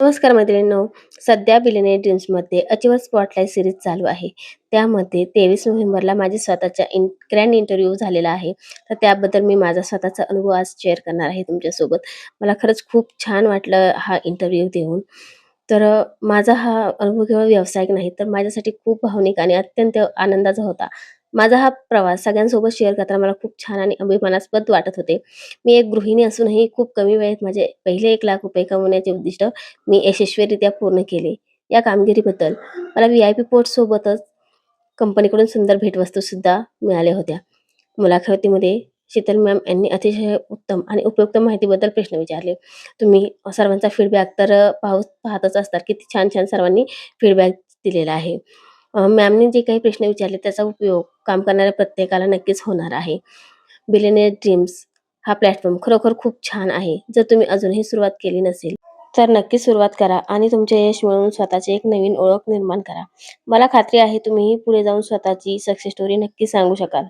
नमस्कार मैत्रिणींनो. सध्या बिलियनेअर ड्रीम्समध्ये अचिवर स्पॉटलाईट सिरीज चालू आहे. त्यामध्ये तेवीस नोव्हेंबरला माझी स्वतःचा इन ग्रँड इंटरव्ह्यू झालेला आहे. तर त्याबद्दल मी माझा स्वतःचा अनुभव आज शेअर करणार आहे तुमच्यासोबत. मला खरंच खूप छान वाटलं हा इंटरव्ह्यू देऊन. तर माझा हा अनुभव केवळ व्यावसायिक नाही तर माझ्यासाठी खूप भावनिक आणि अत्यंत आनंदाचा होता. माझा हा प्रवास सगळ्यांसोबत शेअर करताना मला खूप छान आणि अभिमानास्पद वाटत होते. मी एक गृहिणी असूनही खूप कमी वेळेत माझे पहिले एक लाख रुपये कमवण्याचे उद्दिष्ट मी यशस्वीरित्या पूर्ण केले. या कामगिरीबद्दल मला व्ही आय पी पोर्ट सोबतच कंपनीकडून सुंदर भेटवस्तू सुद्धा मिळाल्या होत्या. मुलाखतीमध्ये शीतल मॅम यांनी अतिशय उत्तम आणि उपयुक्त माहितीबद्दल प्रश्न विचारले. तुम्ही सर्वांचा फीडबॅक तर पाहू पाहतच असतात किती छान छान सर्वांनी फीडबॅक दिलेला आहे. मॅमने जे काही प्रश्न विचारले त्याचा उपयोग काम करणाऱ्या प्रत्येकाला नक्कीच होणार आहे. बिलेनियर ड्रीम्स हा प्लॅटफॉर्म खरोखर खूप छान आहे. जर तुम्ही अजूनही सुरुवात केली नसेल तर नक्की सुरुवात करा आणि तुमचे यश मिळवून स्वतःची एक नवीन ओळख निर्माण करा. मला खात्री आहे तुम्हीही पुढे जाऊन स्वतःची सक्सेस स्टोरी नक्की सांगू शकाल.